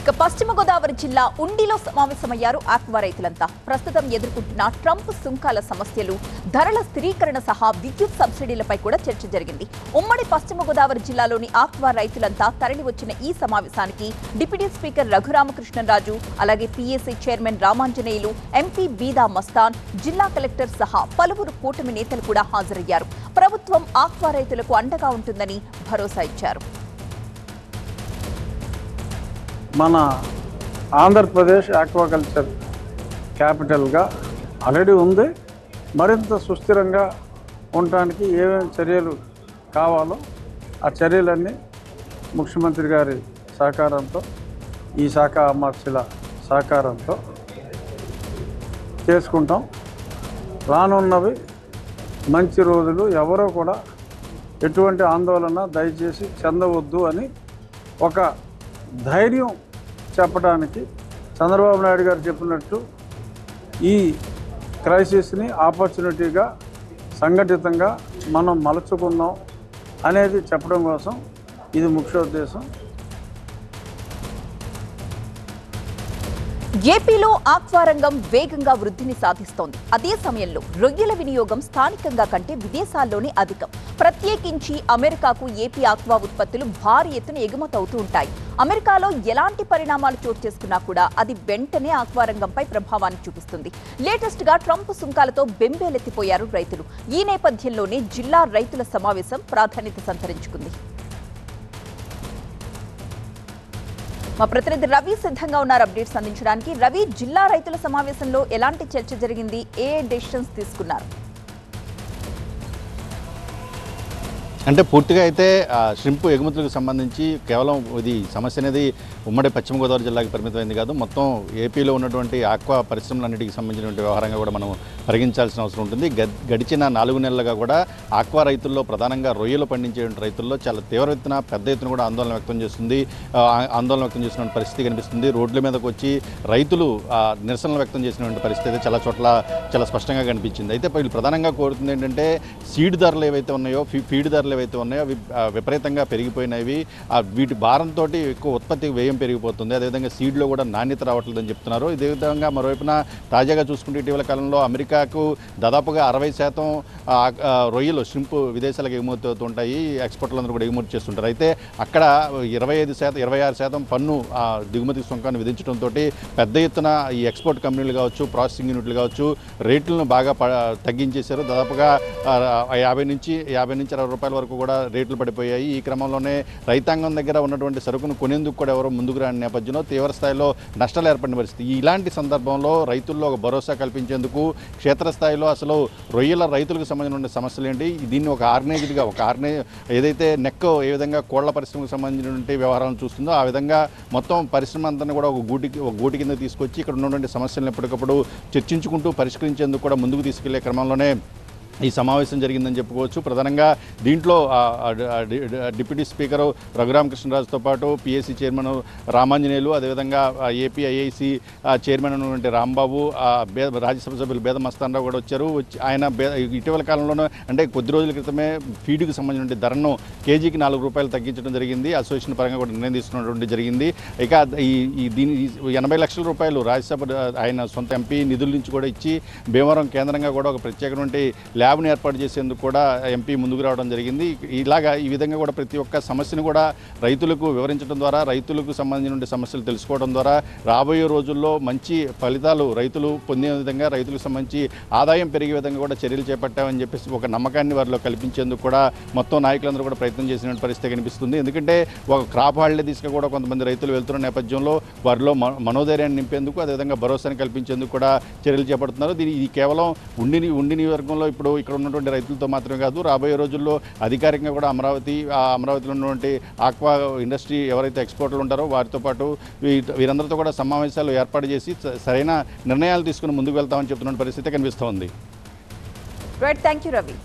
ఇక పశ్చిమ గోదావరి జిల్లా ఉండిలో సమావేశమయ్యారు ఆక్వా రైతులంతా ప్రస్తుతం ఎదుర్కొంటున్న ట్రంప్ సుంకాల సమస్యలు ధరల స్థిరీకరణ సహా విద్యుత్ సబ్సిడీలపై కూడా చర్చ జరిగింది. ఉమ్మడి పశ్చిమ గోదావరి జిల్లాలోని ఆక్వా రైతులంతా తరలి వచ్చిన ఈ సమావేశానికి డిప్యూటీ స్పీకర్ రఘురామకృష్ణరాజు అలాగే PAC chairman Ramanjaneyulu MP Beeda Mastan జిల్లా కలెక్టర్ సహా పలువురు కూటమి నేతలు కూడా హాజరయ్యారు. ప్రభుత్వం ఆక్వా రైతులకు అండగా ఉంటుందని భరోసా ఇచ్చారు. మన ఆంధ్రప్రదేశ్ ఆక్వాకల్చర్ క్యాపిటల్గా ఆల్రెడీ ఉంది. మరింత సుస్థిరంగా ఉండటానికి ఏమేమి చర్యలు కావాలో ఆ చర్యలన్నీ ముఖ్యమంత్రి గారి సహకారంతో ఈ శాఖ అమర్చుల సహకారంతో చేసుకుంటాం. రానున్నవి మంచి రోజులు. ఎవరో కూడా ఎటువంటి ఆందోళన దయచేసి చెందవద్దు అని ఒక ధైర్యం చెప్పడానికి చంద్రబాబు నాయుడు గారు చెప్పినట్టు ఈ క్రైసిస్ని ఆపర్చునిటీగా సంఘటితంగా మనం మలుచుకుందాం అనేది చెప్పడం కోసం ఇది ముఖ్య ఏపీలో ఆక్వా రంగం వేగంగా వృద్ధిని సాధిస్తోంది. అదే సమయంలో రొయ్యల వినియోగం స్థానికంగా కంటే విదేశాల్లోనే అధికం. ప్రత్యేకించి అమెరికాకు ఏపీ ఆక్వా ఉత్పత్తులు భారీ ఎత్తున ఎగుమతవుతూ ఉంటాయి. అమెరికాలో ఎలాంటి పరిణామాలు చోటు చేసుకున్నా కూడా అది వెంటనే ఆక్వారంగంపై ప్రభావాన్ని చూపిస్తుంది. లేటెస్ట్గా ట్రంప్ సుంకాలతో బెంబేలెత్తిపోయారు రైతులు. ఈ నేపథ్యంలోనే జిల్లా రైతుల సమావేశం ప్రాధాన్యత సంతరించుకుంది. మా ప్రతినిధి రవి సిద్ధంగా ఉన్నారు అప్డేట్స్ అందించడానికి. రవి జిల్లా రైతుల సమావేశంలో ఎలాంటి చర్చ జరిగింది? ఏ డెసిషన్స్ తీసుకున్నారు? అంటే పూర్తిగా అయితే షింపు ఎగుమతులకు సంబంధించి కేవలం ఇది సమస్య అనేది ఉమ్మడి పశ్చిమ గోదావరి జిల్లాకి పరిమితమైంది కాదు. మొత్తం ఏపీలో ఉన్నటువంటి ఆక్వా పరిశ్రమలన్నిటికి సంబంధించినటువంటి వ్యవహారంగా కూడా మనం పరిగణించాల్సిన అవసరం ఉంటుంది. గ- గడిచిన నాలుగు నెలలుగా కూడా ఆక్వా రైతుల్లో ప్రధానంగా రొయ్యలు పండించే రైతుల్లో చాలా తీవ్ర ఎత్తున పెద్ద ఎత్తున కూడా ఆందోళన వ్యక్తం చేస్తుంది. ఆందోళన వ్యక్తం చేసిన పరిస్థితి కనిపిస్తుంది. రోడ్ల మీదకు వచ్చి రైతులు నిరసనలు వ్యక్తం చేసినటువంటి పరిస్థితి అయితే చాలా చోట్ల చాలా స్పష్టంగా కనిపించింది. అయితే వీళ్ళు ప్రధానంగా కోరుతుంది ఏంటంటే సీడ్ ధరలు ఏవైతే ఉన్నాయో ఫీడ్ ధరలు ఏవైతే ఉన్నాయో అవి విపరీతంగా పెరిగిపోయినవి. ఆ, వీటి భారంతో ఎక్కువ ఉత్పత్తి వ్యయం పెరిగిపోతుంది. అదేవిధంగా సీడ్లో కూడా నాణ్యత రావట్లేదని చెప్తున్నారు. ఇదే విధంగా మరోవైపున తాజాగా చూసుకుంటే ఇటీవల కాలంలో అమెరికాకు దాదాపుగా అరవై శాతం రొయ్యలు షింపు విదేశాలకు ఎగుమతి అవుతుంటాయి ఎక్స్పోర్ట్లు అందరూ కూడా ఎగుమతి చేస్తుంటారు. అయితే అక్కడ ఇరవై ఐదు శాతం ఇరవై ఆరు శాతం పన్ను దిగుమతి సుంకాన్ని విధించడంతో పెద్ద ఎత్తున ఈ ఎక్స్పోర్ట్ కంపెనీలు కావచ్చు ప్రాసెసింగ్ యూనిట్లు కావచ్చు రేట్లను బాగా ప- తగ్గించేశారు. దాదాపుగా యాభై నుంచి యాభై నుంచి అరవై రూపాయల వరకు కూడా రేట్లు పడిపోయాయి. ఈ క్రమంలోనే రైతాంగం దగ్గర ఉన్నటువంటి సరుకును కొనేందుకు కూడా ఎవరో ముందుకు రాని నేపథ్యంలో తీవ్ర స్థాయిలో నష్టాలు ఏర్పడిన పరిస్థితి. ఇలాంటి సందర్భంలో రైతుల్లో ఒక భరోసా కల్పించేందుకు క్షేత్రస్థాయిలో అసలు రొయ్యల రైతులకు సంబంధించిన సమస్యలు ఏంటి దీన్ని ఒక ఆర్గనైజ్డ్గా ఒక ఆర్గనై ఏదైతే నెక్ ఏ విధంగా కోళ్ళ పరిశ్రమకు సంబంధించినటువంటి వ్యవహారాలను చూస్తుందో ఆ విధంగా మొత్తం పరిశ్రమ అంతా కూడా ఒక గూటికి ఒక గూటి కింద తీసుకొచ్చి ఇక్కడ ఉన్నటువంటి సమస్యలను ఎప్పటికప్పుడు చర్చించుకుంటూ పరిష్కరించేందుకు కూడా ముందుకు తీసుకెళ్ళే క్రమంలోనే ఈ సమావేశం జరిగిందని చెప్పుకోవచ్చు. ప్రధానంగా దీంట్లో డిప్యూటీ స్పీకరు రఘురామకృష్ణరాజుతో పాటు పిఎస్సి చైర్మన్ రామాంజనేయులు అదేవిధంగా ఏపీ ఐఐసి చైర్మన్ ఉన్నటువంటి రాంబాబు ఆ, రాజ్యసభ సభ్యులు బేద మస్తానరావు కూడా వచ్చారు. వచ్చి ఆయన ఇటీవల కాలంలోనే అంటే కొద్ది రోజుల క్రితమే ఫీడ్కి సంబంధించిన ధరను కేజీకి నాలుగు రూపాయలు తగ్గించడం జరిగింది. అసోసియేషన్ పరంగా కూడా నిర్ణయం తీసుకున్నటువంటి జరిగింది. ఇక ఈ దీని ఎనభై లక్షల రూపాయలు రాజ్యసభ ఆయన సొంత ఎంపీ నిధుల నుంచి కూడా ఇచ్చి భీమవరం కేంద్రంగా కూడా ఒక ప్రత్యేకటువంటి ల్యాబ్ను ఏర్పాటు చేసేందుకు కూడా ఎంపీ ముందుకు రావడం జరిగింది. ఇలాగా ఈ విధంగా కూడా ప్రతి ఒక్క సమస్యను కూడా రైతులకు వివరించడం ద్వారా రైతులకు సంబంధించిన సమస్యలు తెలుసుకోవడం ద్వారా రాబోయే రోజుల్లో మంచి ఫలితాలు రైతులు పొందే విధంగా రైతులకు సంబంధించి ఆదాయం పెరిగే విధంగా కూడా చర్యలు చేపట్టామని చెప్పేసి ఒక నమ్మకాన్ని వారిలో కల్పించేందుకు కూడా మొత్తం నాయకులందరూ కూడా ప్రయత్నం చేసిన పరిస్థితి కనిపిస్తుంది. ఎందుకంటే ఒక క్రాప్ హాలిడే తీసుకు కూడా కొంతమంది రైతులు వెళ్తున్న నేపథ్యంలో వారిలో మనోధైర్యాన్ని నింపేందుకు అదేవిధంగా భరోసాని కల్పించేందుకు కూడా చర్యలు చేపడుతున్నారు. దీని ఇది కేవలం ఉండి ఉండి నియోజకవర్గంలో ఇప్పుడు ఇక్కడ ఉన్నటువంటి రైతులతో మాత్రమే కాదు రాబోయే రోజుల్లో అధికారికంగా కూడా అమరావతి ఆ అమరావతిలో ఉన్నటువంటి ఆక్వా ఇండస్ట్రీ ఎవరైతే ఎక్స్పోర్ట్లు ఉంటారో వారితో పాటు వీరందరితో కూడా సమావేశాలు ఏర్పాటు చేసి సరైన నిర్ణయాలు తీసుకుని ముందుకు వెళ్తామని చెప్తున్న పరిస్థితి కనిపిస్తోంది. Right thank you Ravi